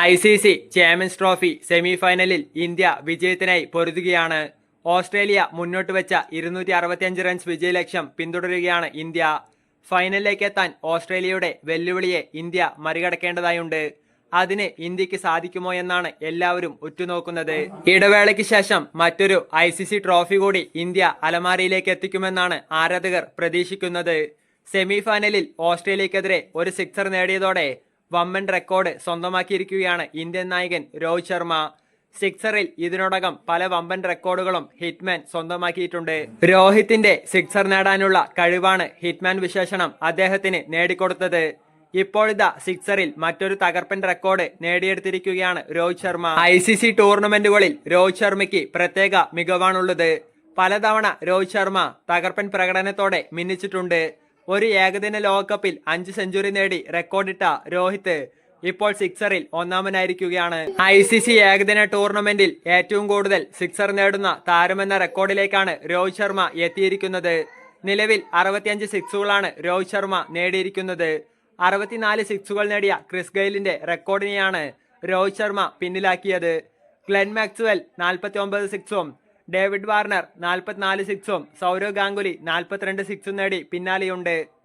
I C C champions trophy semi ഫൈനലിൽ India വിജയത്തിനായി പൊരുതുകയാണ്. ഓസ്ട്രേലിയ മുന്നോട്ട് വെച്ച ഇരുന്നൂറ്റി അറുപത്തിയഞ്ച് റൺസ് വിജയലക്ഷ്യം പിന്തുടരുകയാണ് ഇന്ത്യ. ഫൈനലിലേക്ക് എത്താൻ ഓസ്ട്രേലിയയുടെ വെല്ലുവിളിയെ ഇന്ത്യ മറികടക്കേണ്ടതായുണ്ട്. അതിന് ഇന്ത്യയ്ക്ക് സാധിക്കുമോ എന്നാണ് എല്ലാവരും ഉറ്റുനോക്കുന്നത്. ഇടവേളയ്ക്ക് ശേഷം മറ്റൊരു ഐ സി സി ട്രോഫി കൂടി ഇന്ത്യ അലമാരയിലേക്ക് എത്തിക്കുമെന്നാണ് ആരാധകർ പ്രതീക്ഷിക്കുന്നത്. സെമിഫൈനലിൽ ഓസ്ട്രേലിയക്കെതിരെ ഒരു സിക്സർ നേടിയതോടെ വമ്പൻ റെക്കോർഡ് സ്വന്തമാക്കിയിരിക്കുകയാണ് ഇന്ത്യൻ നായകൻ രോഹിത് ശർമ്മ. സിക്സറിൽ ഇതിനോടകം പല വമ്പൻ റെക്കോർഡുകളും ഹിറ്റ്മാൻ സ്വന്തമാക്കിയിട്ടുണ്ട്. രോഹിത്തിന്റെ സിക്സർ നേടാനുള്ള കഴിവാണ് ഹിറ്റ്മാൻ വിശേഷണം അദ്ദേഹത്തിന് നേടിക്കൊടുത്തത്. ഇപ്പോഴിതാ സിക്സറിൽ മറ്റൊരു തകർപ്പൻ record നേടിയെടുത്തിരിക്കുകയാണ് Rohit Sharma. I C C ടൂർണമെന്റുകളിൽ Rohit ശർമ്മയ്ക്ക് പ്രത്യേക മികവാണുള്ളത്. പലതവണ രോഹിത് ശർമ്മ തകർപ്പൻ പ്രകടനത്തോടെ മിന്നിച്ചിട്ടുണ്ട്. ഒരു ഏകദിന ലോകകപ്പിൽ അഞ്ച് സെഞ്ചുറി നേടി റെക്കോർഡിട്ട രോഹിത് ഇപ്പോൾ സിക്സറിൽ ഒന്നാമനായിരിക്കുകയാണ്. ഐ സി സി ഏകദിന ടൂർണമെന്റിൽ ഏറ്റവും കൂടുതൽ സിക്സർ നേടുന്ന താരമെന്ന റെക്കോർഡിലേക്കാണ് രോഹിത് ശർമ്മ എത്തിയിരിക്കുന്നത്. നിലവിൽ അറുപത്തിയഞ്ച് സിക്സുകളാണ് രോഹിത് ശർമ്മ നേടിയിരിക്കുന്നത്. അറുപത്തിനാല് സിക്സുകൾ നേടിയ ക്രിസ് ഗെയിലിന്റെ റെക്കോർഡിനെയാണ് രോഹിത് ശർമ്മ പിന്നിലാക്കിയത്. ഗ്ലെൻ മാക്സ്വെൽ നാൽപ്പത്തി ഒമ്പത് സിക്സും ഡേവിഡ് വാർണർ നാൽപ്പത്തിനാല് സിക്സും സൗരവ് ഗാംഗുലി നാൽപ്പത്തിരണ്ട് സിക്സും നേടി. പിന്നാലെയുണ്ട്